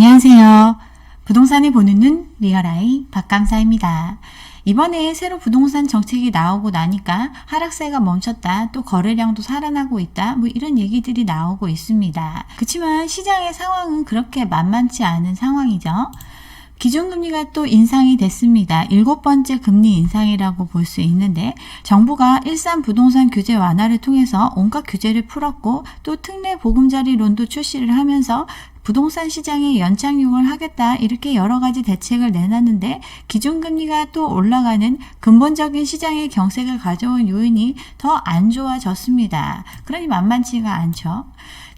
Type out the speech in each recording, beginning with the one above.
안녕하세요. 부동산이 보는 눈 리얼아이 박감사입니다. 이번에 새로 부동산 정책이 나오고 나니까 하락세가 멈췄다, 또 거래량도 살아나고 있다, 뭐 이런 얘기들이 나오고 있습니다. 그렇지만 시장의 상황은 그렇게 만만치 않은 상황이죠. 기준금리가 또 인상이 됐습니다. 일곱 번째 금리 인상이라고 볼 수 있는데 정부가 일산 부동산 규제 완화를 통해서 온갖 규제를 풀었고 또 특례 보금자리론도 출시를 하면서 부동산 시장에 연착륙을 하겠다 이렇게 여러 가지 대책을 내놨는데 기준금리가 또 올라가는 근본적인 시장의 경색을 가져온 요인이 더 안 좋아졌습니다. 그러니 만만치가 않죠.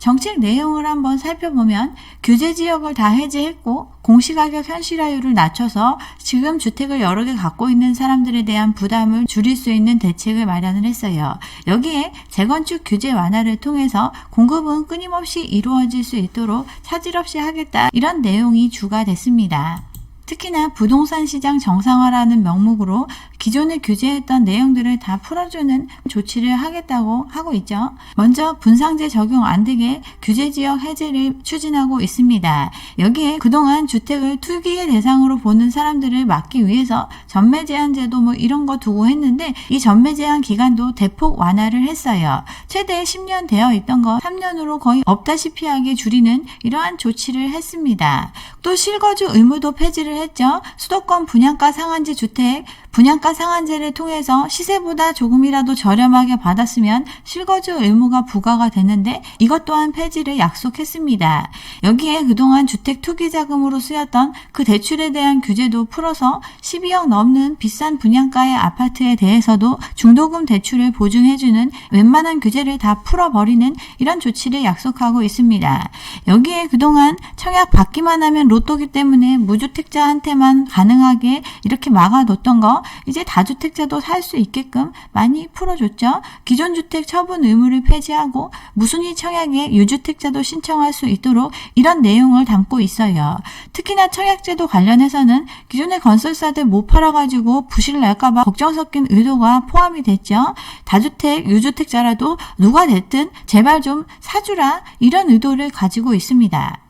정책 내용을 한번 살펴보면 규제 지역을 다 해제했고 공시가격 현실화율을 낮춰서 지금 주택을 여러 개 갖고 있는 사람들에 대한 부담을 줄일 수 있는 대책을 마련을 했어요. 여기에 재건축 규제 완화를 통해서 공급은 끊임없이 이루어질 수 있도록 차질 없이 하겠다 이런 내용이 주가 됐습니다. 특히나 부동산 시장 정상화라는 명목으로 기존에 규제했던 내용들을 다 풀어주는 조치를 하겠다고 하고 있죠. 먼저 분상제 적용 안 되게 규제 지역 해제를 추진하고 있습니다. 여기에 그동안 주택을 투기의 대상으로 보는 사람들을 막기 위해서 전매 제한 제도 뭐 이런 거 두고 했는데 이 전매 제한 기간도 대폭 완화를 했어요. 최대 10년 되어 있던 거 3년으로 거의 없다시피 하게 줄이는 이러한 조치를 했습니다. 또 실거주 의무도 폐지를 했죠. 수도권 분양가 상한제 주택 분양가 상한제를 통해서 시세보다 조금이라도 저렴하게 받았으면 실거주 의무가 부과가 됐는데 이것 또한 폐지를 약속했습니다. 여기에 그동안 주택 투기 자금으로 쓰였던 그 대출에 대한 규제도 풀어서 12억 넘는 비싼 분양가의 아파트에 대해서도 중도금 대출을 보증해주는 웬만한 규제를 다 풀어버리는 이런 조치를 약속하고 있습니다. 여기에 그동안 청약 받기만 하면 로또기 때문에 무주택자한테만 가능하게 이렇게 막아뒀던 거 이제 다주택자도 살 수 있게끔 많이 풀어줬죠. 기존 주택 처분 의무를 폐지하고 무순위 청약에 유주택자도 신청할 수 있도록 이런 내용을 담고 있어요. 특히나 청약제도 관련해서는 기존의 건설사들 못 팔아가지고 부실 날까봐 걱정 섞인 의도가 포함이 됐죠. 다주택, 유주택자라도 누가 됐든 제발 좀 사주라 이런 의도를 가지고 있습니다.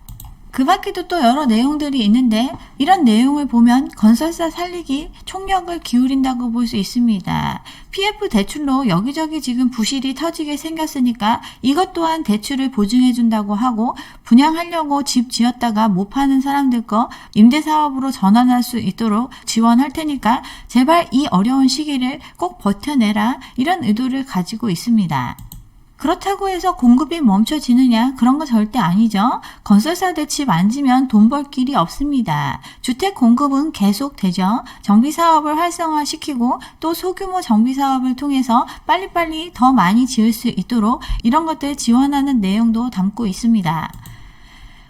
그 밖에도 또 여러 내용들이 있는데 이런 내용을 보면 건설사 살리기 총력을 기울인다고 볼 수 있습니다. PF 대출로 여기저기 지금 부실이 터지게 생겼으니까 이것 또한 대출을 보증해 준다고 하고 분양하려고 집 지었다가 못 파는 사람들 거 임대사업으로 전환할 수 있도록 지원할 테니까 제발 이 어려운 시기를 꼭 버텨내라 이런 의도를 가지고 있습니다. 그렇다고 해서 공급이 멈춰지느냐? 그런 거 절대 아니죠. 건설사들 집 앉으면 돈 벌 길이 없습니다. 주택 공급은 계속 되죠. 정비 사업을 활성화시키고 또 소규모 정비 사업을 통해서 빨리빨리 더 많이 지을 수 있도록 이런 것들 지원하는 내용도 담고 있습니다.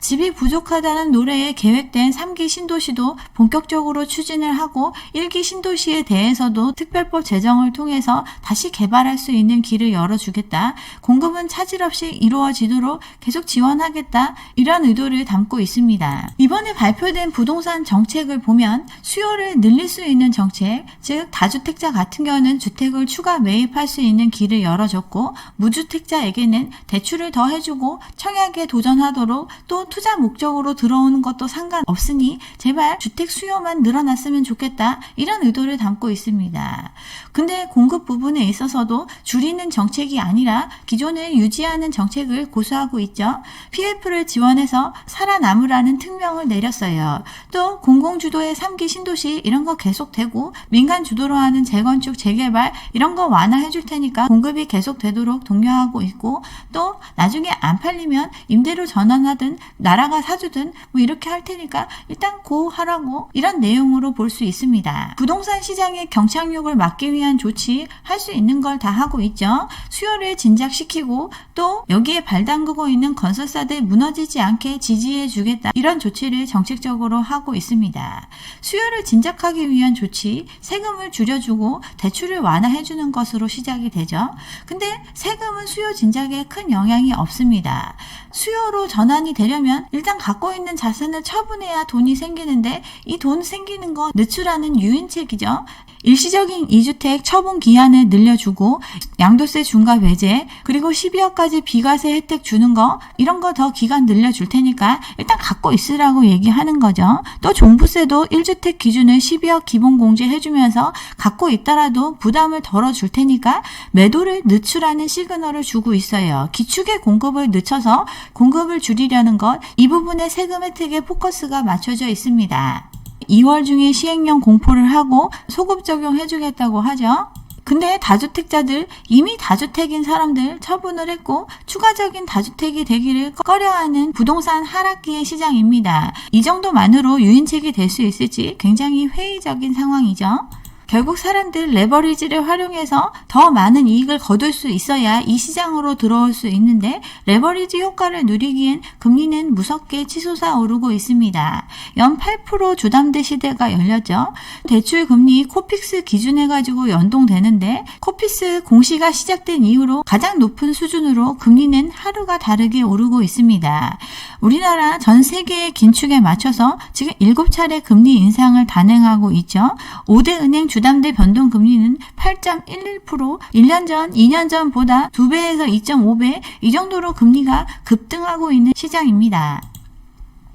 집이 부족하다는 노래에 계획된 3기 신도시도 본격적으로 추진을 하고 1기 신도시에 대해서도 특별법 제정을 통해서 다시 개발할 수 있는 길을 열어주겠다. 공급은 차질 없이 이루어지도록 계속 지원하겠다. 이런 의도를 담고 있습니다. 이번에 발표된 부동산 정책을 보면 수요를 늘릴 수 있는 정책, 즉 다주택자 같은 경우는 주택을 추가 매입할 수 있는 길을 열어줬고 무주택자에게는 대출을 더 해주고 청약에 도전하도록 또 투자 목적으로 들어오는 것도 상관없으니 제발 주택 수요만 늘어났으면 좋겠다. 이런 의도를 담고 있습니다. 근데 공급 부분에 있어서도 줄이는 정책이 아니라 기존을 유지하는 정책을 고수하고 있죠. PF를 지원해서 살아남으라는 특명을 내렸어요. 또 공공주도의 3기 신도시 이런 거 계속되고 민간 주도로 하는 재건축, 재개발 이런 거 완화해 줄 테니까 공급이 계속되도록 독려하고 있고 또 나중에 안 팔리면 임대로 전환하든 나라가 사주든 뭐 이렇게 할 테니까 일단 고 하라고 이런 내용으로 볼 수 있습니다. 부동산 시장의 경착륙을 막기 위한 조치 할 수 있는 걸 다 하고 있죠. 수요를 진작시키고 또 여기에 발 담그고 있는 건설사들 무너지지 않게 지지해 주겠다. 이런 조치를 정책적으로 하고 있습니다. 수요를 진작하기 위한 조치, 세금을 줄여주고 대출을 완화해 주는 것으로 시작이 되죠. 근데 세금은 수요 진작에 큰 영향이 없습니다. 수요로 전환이 되려면 하면 일단 갖고 있는 자산을 처분해야 돈이 생기는데 이 돈 생기는 거 늦추라는 유인책이죠. 일시적인 2주택 처분 기한을 늘려주고 양도세 중과 배제 그리고 12억까지 비과세 혜택 주는 거 이런 거 더 기간 늘려줄 테니까 일단 갖고 있으라고 얘기하는 거죠. 또 종부세도 1주택 기준을 12억 기본 공제해주면서 갖고 있더라도 부담을 덜어줄 테니까 매도를 늦추라는 시그널을 주고 있어요. 기축의 공급을 늦춰서 공급을 줄이려는 것이 부분에 세금 혜택에 포커스가 맞춰져 있습니다. 2월 중에 시행령 공포를 하고 소급 적용해 주겠다고 하죠. 근데 다주택자들 이미 다주택인 사람들 처분을 했고 추가적인 다주택이 되기를 꺼려하는 부동산 하락기의 시장입니다. 이 정도만으로 유인책이 될 수 있을지 굉장히 회의적인 상황이죠. 결국 사람들 레버리지를 활용해서 더 많은 이익을 거둘 수 있어야 이 시장으로 들어올 수 있는데 레버리지 효과를 누리기엔 금리는 무섭게 치솟아 오르고 있습니다. 연 8% 주담대 시대가 열렸죠. 대출 금리 코픽스 기준해 가지고 연동되는데 코픽스 공시가 시작된 이후로 가장 높은 수준으로 금리는 하루가 다르게 오르고 있습니다. 우리나라 전 세계의 긴축에 맞춰서 지금 7차례 금리 인상을 단행하고 있죠. 5대 은행 주담대 변동 금리는 8.11%, 1년 전, 2년 전보다 2배에서 2.5배 이 정도로 금리가 급등하고 있는 시장입니다.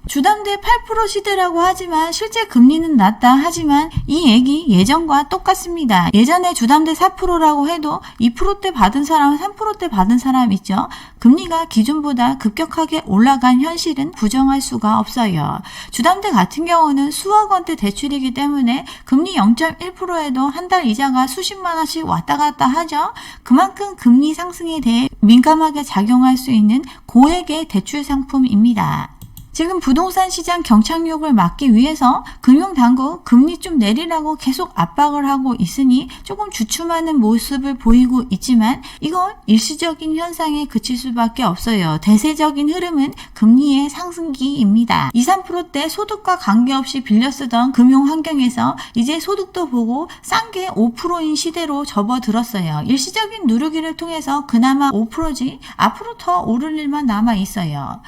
주담대 8% 시대라고 하지만 실제 금리는 낮다 하지만 이 얘기 예전과 똑같습니다. 예전에 주담대 4%라고 해도 2%대 받은 사람, 3%대 받은 사람 있죠. 금리가 기준보다 급격하게 올라간 현실은 부정할 수가 없어요. 주담대 같은 경우는 수억 원대 대출이기 때문에 금리 0.1%에도 한 달 이자가 수십만 원씩 왔다 갔다 하죠. 그만큼 금리 상승에 대해 민감하게 작용할 수 있는 고액의 대출 상품입니다. 지금 부동산 시장 경착륙을 막기 위해서 금융당국 금리 좀 내리라고 계속 압박을 하고 있으니 조금 주춤하는 모습을 보이고 있지만 이건 일시적인 현상에 그칠 수밖에 없어요. 대세적인 흐름은 금리의 상승기입니다. 2, 3%대 소득과 관계없이 빌려 쓰던 금융 환경에서 이제 소득도 보고 싼 게 5%인 시대로 접어들었어요. 일시적인 누르기를 통해서 그나마 5%지 앞으로 더 오를 일만 남아 있어요.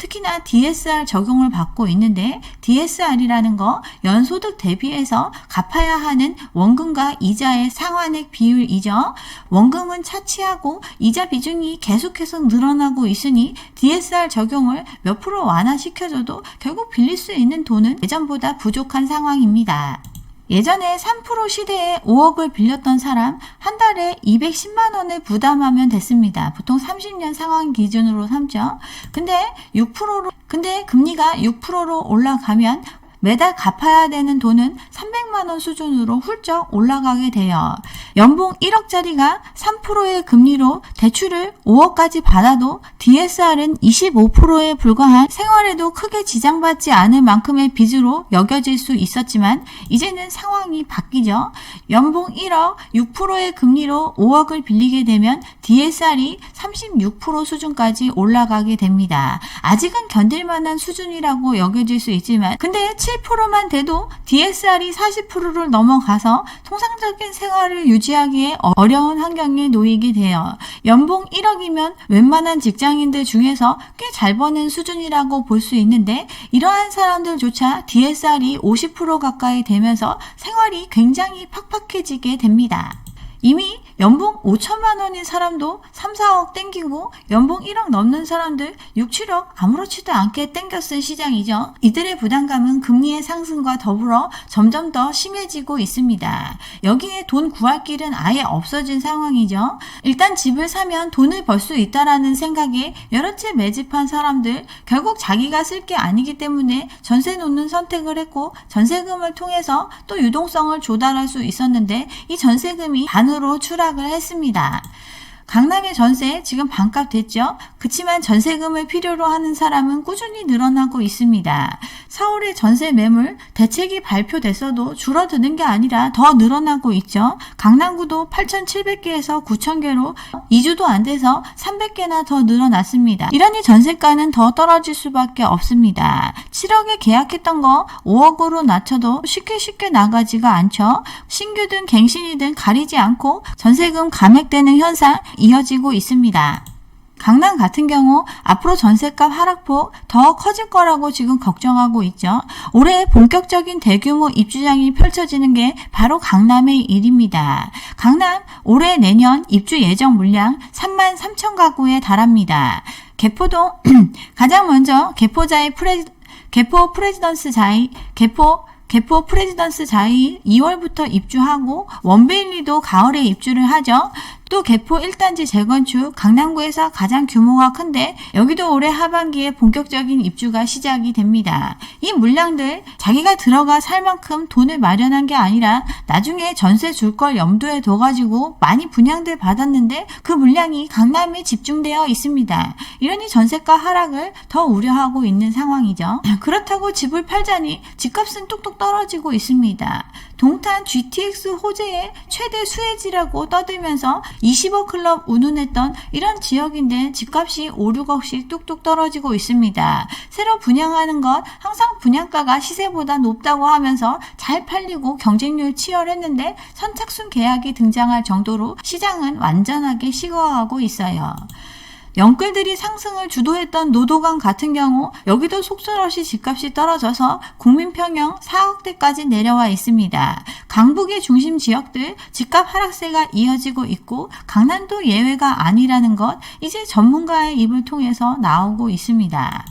특히나 DSR 적용을 받고 있는데 DSR이라는 거 연소득 대비해서 갚아야 하는 원금과 이자의 상환액 비율이죠. 원금은 차치하고 이자 비중이 계속해서 늘어나고 있으니 DSR 적용을 몇 프로 완화시켜줘도 결국 빌릴 수 있는 돈은 예전보다 부족한 상황입니다. 예전에 3% 시대에 5억을 빌렸던 사람 한 달에 210만 원을 부담하면 됐습니다. 보통 30년 상황 기준으로 삼죠. 근데 6%로 근데 금리가 6%로 올라가면 매달 갚아야 되는 돈은 300만 원 수준으로 훌쩍 올라가게 돼요. 연봉 1억짜리가 3%의 금리로 대출을 5억까지 받아도 DSR은 25%에 불과한 생활에도 크게 지장받지 않을 만큼의 빚으로 여겨질 수 있었지만 이제는 상황이 바뀌죠. 연봉 1억 6%의 금리로 5억을 빌리게 되면 DSR이 36% 수준까지 올라가게 됩니다. 아직은 견딜 만한 수준이라고 여겨질 수 있지만 근데 7%만 돼도 DSR이 40%를 넘어가서 통상적인 생활을 유지하기에 어려운 환경에 놓이게 돼요. 연봉 1억이면 웬만한 직장인들 중에서 꽤 잘 버는 수준이라고 볼 수 있는데 이러한 사람들조차 DSR이 50% 가까이 되면서 생활이 굉장히 팍팍해지게 됩니다. 이미 연봉 5천만 원인 사람도 3, 4억 땡기고 연봉 1억 넘는 사람들 6, 7억 아무렇지도 않게 쓴 시장이죠. 이들의 부담감은 금리의 상승과 더불어 점점 더 심해지고 있습니다. 여기에 돈 구할 길은 아예 없어진 상황이죠. 일단 집을 사면 돈을 벌 수 있다라는 생각에 여러 채 매집한 사람들 결국 자기가 쓸 게 아니기 때문에 전세 놓는 선택을 했고 전세금을 통해서 또 유동성을 조달할 수 있었는데 이 전세금이 반 으로 추락을 했습니다. 강남의 전세 지금 반값 됐죠? 그치만 전세금을 필요로 하는 사람은 꾸준히 늘어나고 있습니다. 서울의 전세 매물 대책이 발표됐어도 줄어드는 게 아니라 더 늘어나고 있죠. 강남구도 8,700개에서 9,000개로 2주도 안 돼서 300개나 더 늘어났습니다. 이러니 전세가는 더 떨어질 수밖에 없습니다. 7억에 계약했던 거 5억으로 낮춰도 쉽게 쉽게 나가지가 않죠. 신규든 갱신이든 가리지 않고 전세금 감액되는 현상 이어지고 있습니다. 강남 같은 경우 앞으로 전세값 하락폭 더 커질 거라고 지금 걱정하고 있죠. 올해 본격적인 대규모 입주장이 펼쳐지는 게 바로 강남의 일입니다. 강남 올해 내년 입주 예정 물량 3만 3천 가구에 달합니다. 개포동 가장 먼저 개포자의 프레 개포 프레지던스 자이 개포 개포 프레지던스 자이 2월부터 입주하고 원베일리도 가을에 입주를 하죠. 또 개포 1단지 재건축 강남구에서 가장 규모가 큰데 여기도 올해 하반기에 본격적인 입주가 시작이 됩니다. 이 물량들 자기가 들어가 살 만큼 돈을 마련한 게 아니라 나중에 전세 줄 걸 염두에 둬가지고 많이 분양들 받았는데 그 물량이 강남에 집중되어 있습니다. 이러니 전세가 하락을 더 우려하고 있는 상황이죠. 그렇다고 집을 팔자니 집값은 뚝뚝 떨어지고 있습니다. 동탄 GTX 호재의 최대 수혜지라고 떠들면서 20억 클럽 운운했던 이런 지역인데 집값이 5, 6억씩 뚝뚝 떨어지고 있습니다. 새로 분양하는 것 항상 분양가가 시세보다 높다고 하면서 잘 팔리고 경쟁률 치열했는데 선착순 계약이 등장할 정도로 시장은 완전하게 식어가고 있어요. 영끌들이 상승을 주도했던 노도강 같은 경우 여기도 속절없이 집값이 떨어져서 국민평형 4억대까지 내려와 있습니다. 강북의 중심 지역들 집값 하락세가 이어지고 있고 강남도 예외가 아니라는 것 이제 전문가의 입을 통해서 나오고 있습니다.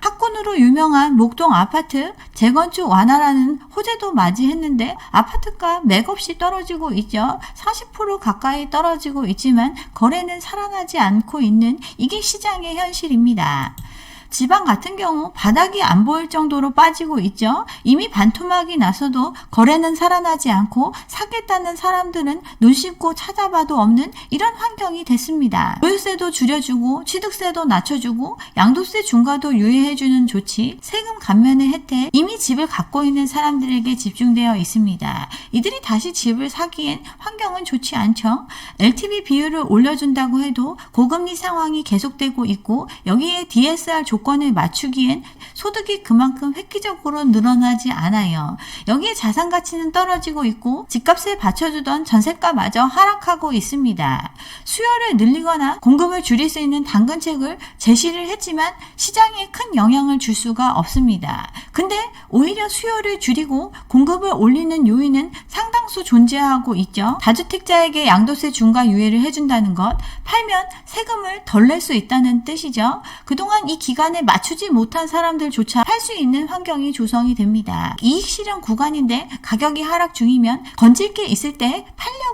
학군으로 유명한 목동 아파트 재건축 완화라는 호재도 맞이했는데 아파트가 맥없이 떨어지고 있죠. 40% 가까이 떨어지고 있지만 거래는 살아나지 않고 있는 이게 시장의 현실입니다. 지방 같은 경우 바닥이 안 보일 정도로 빠지고 있죠. 이미 반토막이 나서도 거래는 살아나지 않고 사겠다는 사람들은 눈 씻고 찾아봐도 없는 이런 환경이 됐습니다. 보유세도 줄여주고 취득세도 낮춰주고 양도세 중과도 유예해주는 조치, 세금 감면의 혜택 이미 집을 갖고 있는 사람들에게 집중되어 있습니다. 이들이 다시 집을 사기엔 환경은 좋지 않죠. LTV 비율을 올려준다고 해도 고금리 상황이 계속되고 있고 여기에 DSR 조 조건을 맞추기엔 소득이 그만큼 획기적으로 늘어나지 않아요. 여기에 자산 가치는 떨어지고 있고 집값을 받쳐주던 전세가마저 하락하고 있습니다. 수요를 늘리거나 공급을 줄일 수 있는 당근책을 제시를 했지만 시장에 큰 영향을 줄 수가 없습니다. 근데 오히려 수요를 줄이고 공급을 올리는 요인은 상당수 존재하고 있죠. 다주택자에게 양도세 중과 유예를 해준다는 것, 팔면 세금을 덜 낼 수 있다는 뜻이죠. 그동안 이 기간 기간에 맞추지 못한 사람들조차 팔수 있는 환경이 조성이 됩니다. 이익 실현 구간인데 가격이 하락 중이면 건질 게 있을 때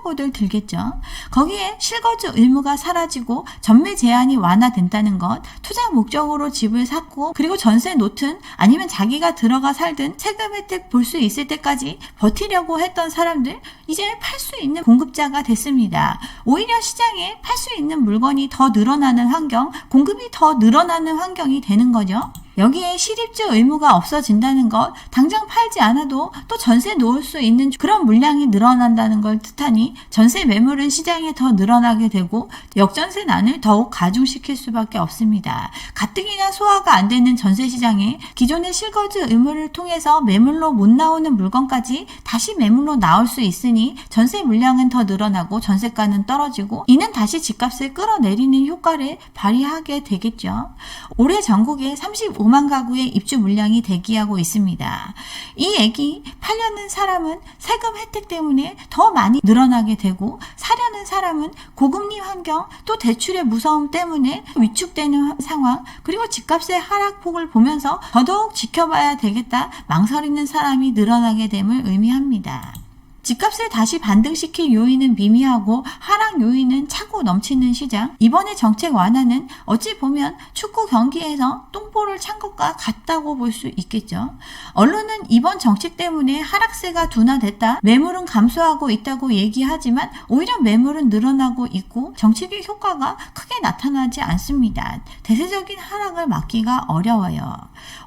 팔려고들 들겠죠. 거기에 실거주 의무가 사라지고 전매 제한이 완화된다는 것, 투자 목적으로 집을 샀고 그리고 전세 놓든 아니면 자기가 들어가 살든 세금 혜택 볼 수 있을 때까지 버티려고 했던 사람들 이제 팔 수 있는 공급자가 됐습니다. 오히려 시장에 팔 수 있는 물건이 더 늘어나는 환경, 공급이 더 늘어나는 환경이 되는 거죠. 여기에 실입주 의무가 없어진다는 것, 당장 팔지 않아도 또 전세 놓을 수 있는 그런 물량이 늘어난다는 걸 뜻하니 전세 매물은 시장에 더 늘어나게 되고 역전세 난을 더욱 가중시킬 수밖에 없습니다. 가뜩이나 소화가 안 되는 전세 시장에 기존의 실거주 의무를 통해서 매물로 못 나오는 물건까지 다시 매물로 나올 수 있으니 전세 물량은 더 늘어나고 전세가는 떨어지고 이는 다시 집값을 끌어내리는 효과를 발휘하게 되겠죠. 올해 전국에 35 5만 가구의 입주 물량이 대기하고 있습니다. 이 액이 팔려는 사람은 세금 혜택 때문에 더 많이 늘어나게 되고 사려는 사람은 고금리 환경 또 대출의 무서움 때문에 위축되는 상황 그리고 집값의 하락폭을 보면서 더더욱 지켜봐야 되겠다 망설이는 사람이 늘어나게 됨을 의미합니다. 집값을 다시 반등시킬 요인은 미미하고 하락 요인은 차고 넘치는 시장. 이번에 정책 완화는 어찌 보면 축구 경기에서 똥볼을 찬 것과 같다고 볼 수 있겠죠. 언론은 이번 정책 때문에 하락세가 둔화됐다. 매물은 감소하고 있다고 얘기하지만 오히려 매물은 늘어나고 있고 정책의 효과가 크게 나타나지 않습니다. 대세적인 하락을 막기가 어려워요.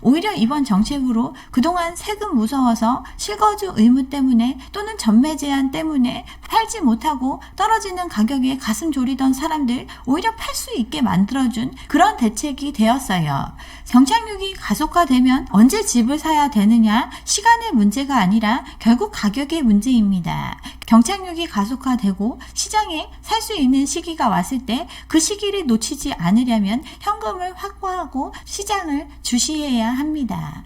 오히려 이번 정책으로 그동안 세금 무서워서 실거주 의무 때문에 또는 전매 제한 때문에 팔지 못하고 떨어지는 가격에 가슴 졸이던 사람들 오히려 팔 수 있게 만들어준 그런 대책이 되었어요. 경착륙이 가속화되면 언제 집을 사야 되느냐 시간의 문제가 아니라 결국 가격의 문제입니다. 경착륙이 가속화되고 시장에 살 수 있는 시기가 왔을 때 그 시기를 놓치지 않으려면 현금을 확보하고 시장을 주시해야 합니다.